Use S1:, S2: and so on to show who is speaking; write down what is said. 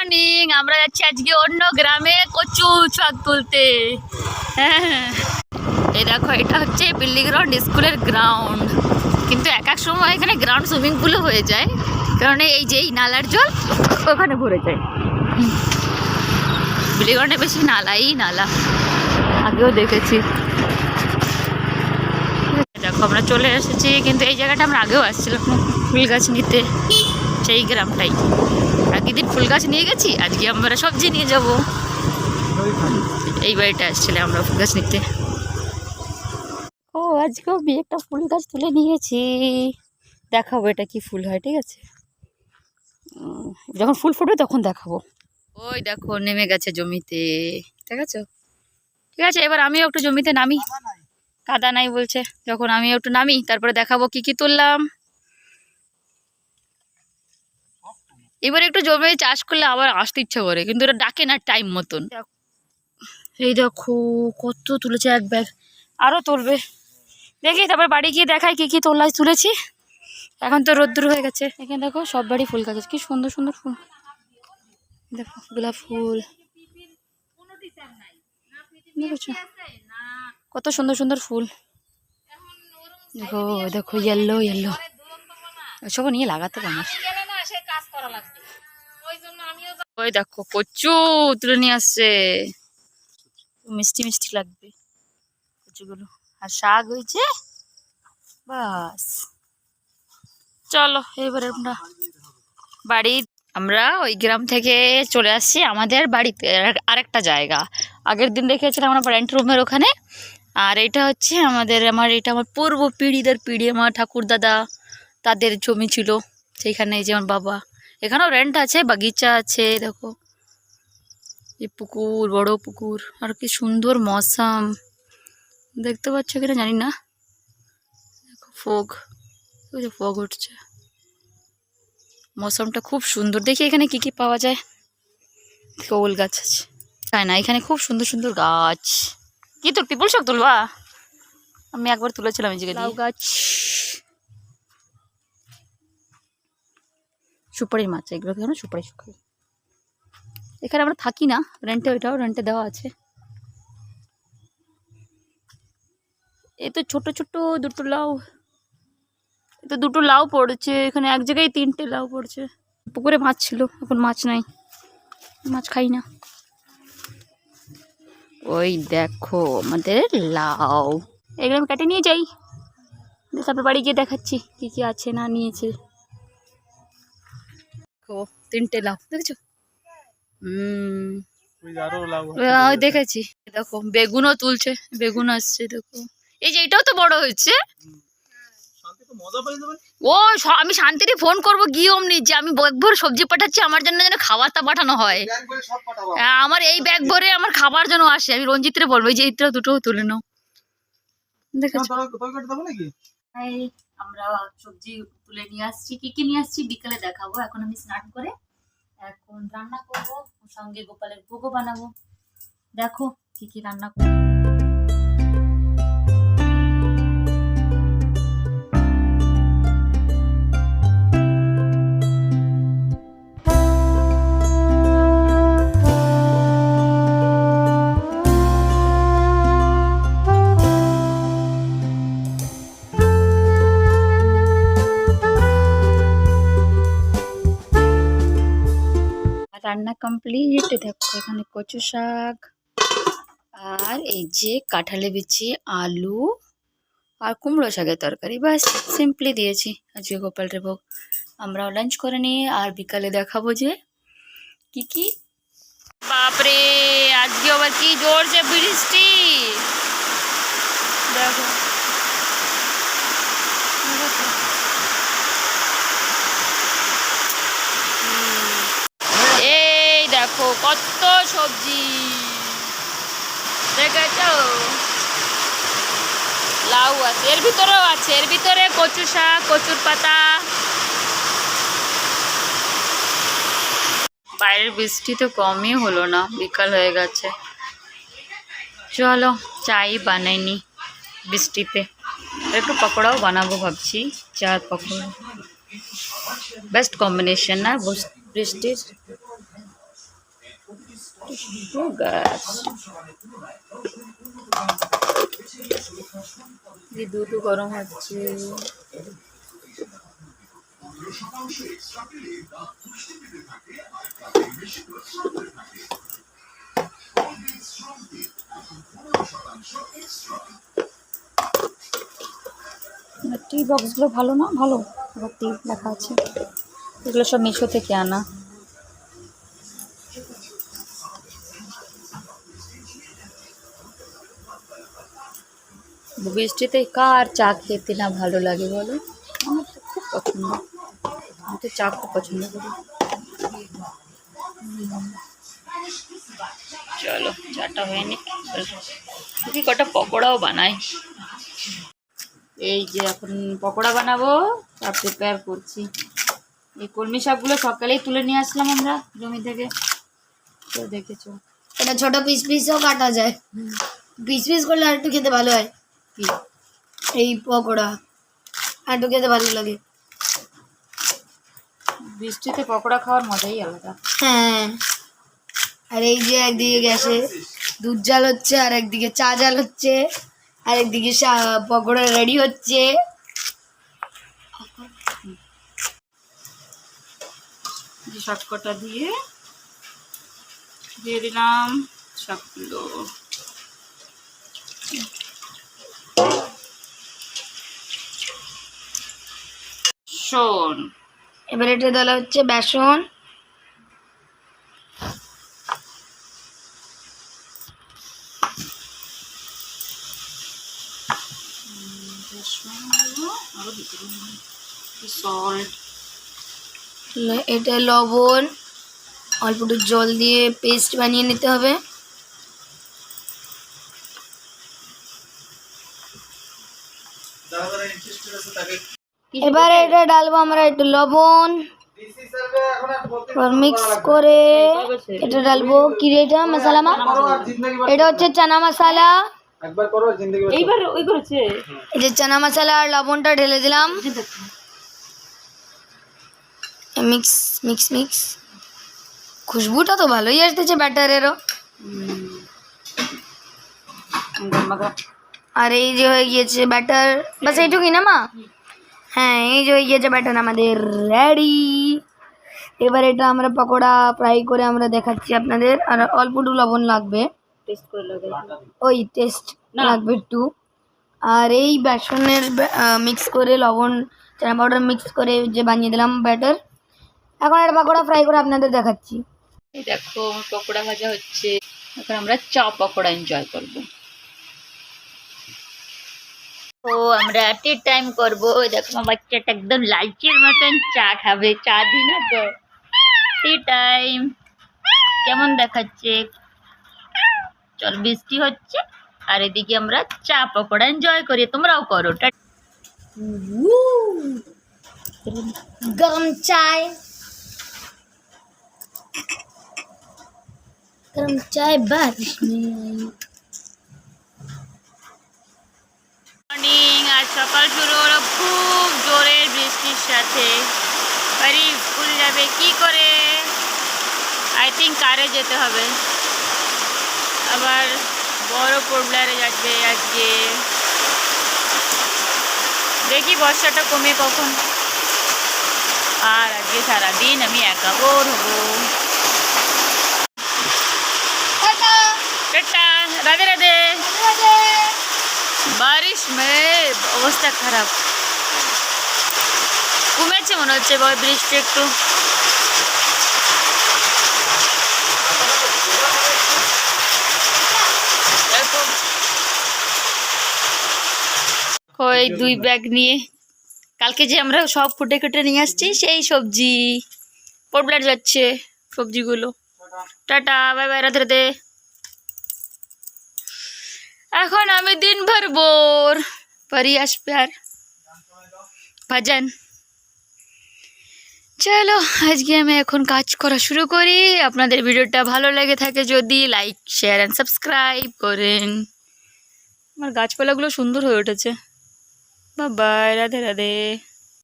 S1: Morning আমরা যাচ্ছি আজকে অন্য গ্রামে কচু শাক তুলতে। হ্যাঁ। এই দেখো, এটা হচ্ছে বিল্ডিং গ্রাউন্ড, স্কুলের গ্রাউন্ড। কিন্তু এক এক সময় এখানে গ্রাউন্ড সুইমিং পুলও হয়ে যায়। কারণ এই যে এই নালার জল, ওখানে ভরে যায়। বিল্ডিং গ্রাউন্ডে বেশি নালাই নালা। আগেও দেখেছি। দেখো, আমরা চলে এসেছি, কিন্তু এই জায়গাটা আমরা আগেও আসছিলাম, ফুল গাছ নিতে। সেই গ্রামটাই। আগের দিন ফুল গাছ নিয়ে গেছি, আজকে আমরা সবজি নিয়ে যাব। এই বাড়িটা আসছিলাম আমরা ফুল গাছ নিতে। ও আজকেও আমি একটা ফুল গাছ তুলে নিয়েছি। দেখাবো এটা কি ফুল হয়, ঠিক আছে? যখন ফুল ফুটবে তখন দেখাবো। ওই দেখো, নেমে গেছে জমিতে, ঠিক আছে? ঠিক আছে, এবার আমিও একটু জমিতে নামি। কাদা নাই বলছে, যখন আমিও একটু নামি, তারপরে দেখাবো কি কি তুললাম। এবার একটু জমি চাষ করলে আবার আসতে ইচ্ছা করে, কিন্তু ওটা ডাকে না টাইম মতন। এই দেখো, কত তুলেছে এক ব্যাগ আরও তুলবে। দেখি, তারপর বাড়ি গিয়ে দেখাই কি কি তোলা তুলেছি। এখন তো রোদ্দুর হয়ে গেছে। এখানে দেখো, সব বাড়ি ফুল গাছ। কি সুন্দর সুন্দর ফুল। দেখো, গোলাপ ফুল। কত সুন্দর সুন্দর ফুল। দেখো দেখো ইয়েলো ইয়েলো সব নিয়ে লাগাতে পারো। ওই দেখো, কচু তুলে নিয়ে আসছে। মিষ্টি মিষ্টি লাগবে কচুগুলো। আর শাক হয়েছে? বাস। চলো এবারে আমরা বাড়ি আমরা ওই গ্রাম থেকে চলে আসছি আমাদের বাড়িতে, আর- আরেকটা জায়গা। আগের দিন দেখেছিলাম আমরা প্যারেন্ট রুমের ওখানে। আর এটা হচ্ছে আমাদের, আমার এটা আমার পূর্ব পিঢ়িদের পিঢ়ি আমার ঠাকুর দাদা তাদের জমি ছিল। সেইখানে যে আমার বাবা। এখানেও রেন্ট আছে, বাগিচা আছে, দেখো। এই পুকুর, বড় পুকুর, আর কি সুন্দর মৌসাম। দেখতে পাচ্ছ কিনা জানি না। দেখো ফোগ ফোগ উঠছে। মৌসামটা খুব সুন্দর। দেখি এখানে কি কি পাওয়া যায়। দেখো গাছ আছে। তাই না, এখানে খুব সুন্দর সুন্দর গাছ। কি তোর পিপুল শাক তুলবা? আমি একবার তুলেছিলাম এই গাছ। সুপারির মাছ এগুলো কেন সুপারি শুকাই এখানে আমরা থাকি না রেন্টে ওইটাও রেন্টে দেওয়া আছে। এ তো ছোট ছোট দুটো লাউ, এ তো দুটো লাউ পড়েছে, এখানে এক জায়গায় তিনটে লাউ পড়ছে। পুকুরে মাছ ছিল, এখন মাছ নাই, মাছ খাই না। ওই দেখো আমাদের লাউ। এগুলো আমি কেটে নিয়ে যাই, তারপর বাড়ি গিয়ে দেখাচ্ছি কি কি আছে না নিয়েছে। দেখো তিনটে লাউ দেখেছ? হুম
S2: ওই
S1: দেখেছি। দেখো বেগুনও তুলছে বেগুন আসছে দেখো। এই যে এটাও তো বড় হয়েছে। ও আমি শান্তিতে ফোন করব গিয়ে অমনি যে আমি ব্যাগ ভরে সবজি পাঠাচ্ছি আমার জন্য যেন খাবারটা পাঠানো হয়। হ্যাঁ, আমার এই ব্যাগ ভরে আমার খাবার যেন আসে। আমি রঞ্জিতরে বলব এই যে এইটা দুটো তুলে নাও। দেখেছ? এই আমরা সবজি তুলে নিয়ে আসছি। কি কি নিয়ে আসছি বিকেলে দেখাবো। এখন আমি স্নান করে এখন রান্না করব। সঙ্গে গোপালের ভোগও বানাবো। দেখো কি কি রান্না করব। কমপ্লিট দেখো এখানে কচু শাক আর এই যে কাঁঠালে বিচি, আলু আর কুমড়ো শাকের তরকারি। বাস সিম্পলি দিয়েছি। আজকে গোপালের ভোগ। আমরাও লাঞ্চ করে নিয়ে আর বিকালে দেখাবো যে কি কি। বাপরে আজকে আবার কি জোর জোরছে বৃষ্টি। দেখো তো। এই দেখো কত সবজি? দেখেছ? লাউ আছে। এর ভিতরেও আছে। এর ভিতরে কচু শাক, কচুর পাতা। বাইরের বৃষ্টি তো কমই হলো না। বিকাল হয়ে গেছে। চলো, চাই বানাইনি বৃষ্টিতে। একটু পকোড়াও বানাবো ভাবছি। চা পকোড়া। বেস্ট কম্বিনেশন না? বৃষ্টির? ও গাছ যে দুধও গরম হচ্ছে। টি বক্সগুলো ভালো না? ভালো? আবার টি লেখা আছে। এগুলো সব মিশো থেকে আনা। বৃষ্টিতে কার চা খেতে না ভালো লাগে বলো? আমার তো খুব পছন্দ। আমি তো চা খুব পছন্দ করি। চলো চাটা হয়নি কি কটা পকোড়াও বানাই। এই যে এখন পকোড়া বানাবো তা প্রিপেয়ার করছি। এই কলমি শাকগুলো সকালেই তুলে নিয়ে আসলাম আমরা জমি থেকে। তো দেখেছ।
S3: এটা ছোট পিস পিসও কাটা যায়। পিস পিস করলে আর একটু খেতে ভালো হয়। এই পকোড়া। আর একটু খেতে ভালো লাগে।
S1: বৃষ্টিতে পকোড়া খাওয়ার মজাই আলাদা।
S3: হ্যাঁ। আর এই যে একদিকে গ্যাসে দুধ জাল হচ্ছে আর একদিকে চা জাল হচ্ছে আর একদিকে পকোড়া রেডি হচ্ছে।
S1: শাকটা দিয়ে দিয়ে দিলাম শাকগুলো শোন
S3: এবার এটা দেওয়া হচ্ছে বেসন। এটা লবণ, অল্প একটু জল দিয়ে পেস্ট বানিয়ে নিতে হবে। এবার এটা ডালবো আমরা একটু লবণ। মিক্স করে এটা ডালবো কি রে এটা? মশলা মা। এটা হচ্ছে চানা মশলা।
S1: এইবার ওই করেছে।
S3: এই যে চানা মশলা আর লবণটা ঢেলে দিলাম। Mix mix mix. খুশবুটা তো ভালোই আসতেছে ব্যাটারেরও। আর এই যে হয়ে গিয়েছে ব্যাটার। বাস এইটুকুই না মা? হ্যাঁ এই যে হয়ে গিয়েছে ব্যাটার আমাদের রেডি এবার এটা আমরা পকোড়া ফ্রাই করে আমরা দেখাচ্ছি আপনাদের। আর অল্প একটু লবণ লাগবে।
S1: টেস্ট করে
S3: ওই টেস্ট লাগবে একটু। আর এই বেসনের মিক্স করে লবণ চানা পাউডার মিক্স করে যে বানিয়ে দিলাম ব্যাটার এখন একটা পকোড়া ফ্রাই করে আপনাদের দেখাচ্ছি।
S1: দেখো পকোড়া ভাজা হচ্ছে। এখন আমরা চা পকোড়া এনজয় করব। ও আমরা টি টাইম করব ওই দেখো আমার বাচ্চাটা একদম লালচির মতন চা খাবে চা দি না তো টি টাইম কেমন দেখাচ্ছে চল বৃষ্টি হচ্ছে আর এদিকে আমরা চা পকোড়া এনজয় করি তোমরাও করো টা
S3: গরম চায় গরম চায় বারিশ মে
S1: মর্নিং আজ সকাল শুরু হলো খুব জোরের বৃষ্টির সাথে। বাড়ি স্কুল যাবে, কি করে? আই থিঙ্ক কারে যেতে হবে। আবার বড় পোবলারে যাচ্ছে আজকে। দেখি বর্ষাটা কমে কখন। আর আজকে সারাদিন আমি একা বোর হব টাটা রাধে রাধে বারিশ মে অবস্থা খারাপ। কমেছে মনে হচ্ছে এবার বৃষ্টি একটু। ওই দুই ব্যাগ নিয়ে। কালকে যে আমরা সব ফুটে কেটে নিয়ে আসছি, সেই সবজি। পটলার যাচ্ছে সবজিগুলো। Tata, bye bye, Radhe Radhe. এখন আমি দিন ভর বোর। পরি प्यार ভজন চলো আজকে আমি এখন কাজ করা শুরু করি। আপনাদের ভিডিওটা ভালো লেগে থাকে যদি লাইক শেয়ার অ্যান্ড সাবস্ক্রাইব করেন। আমার গাছপালাগুলো সুন্দর হয়ে উঠেছে। বাই রাধে রাধে।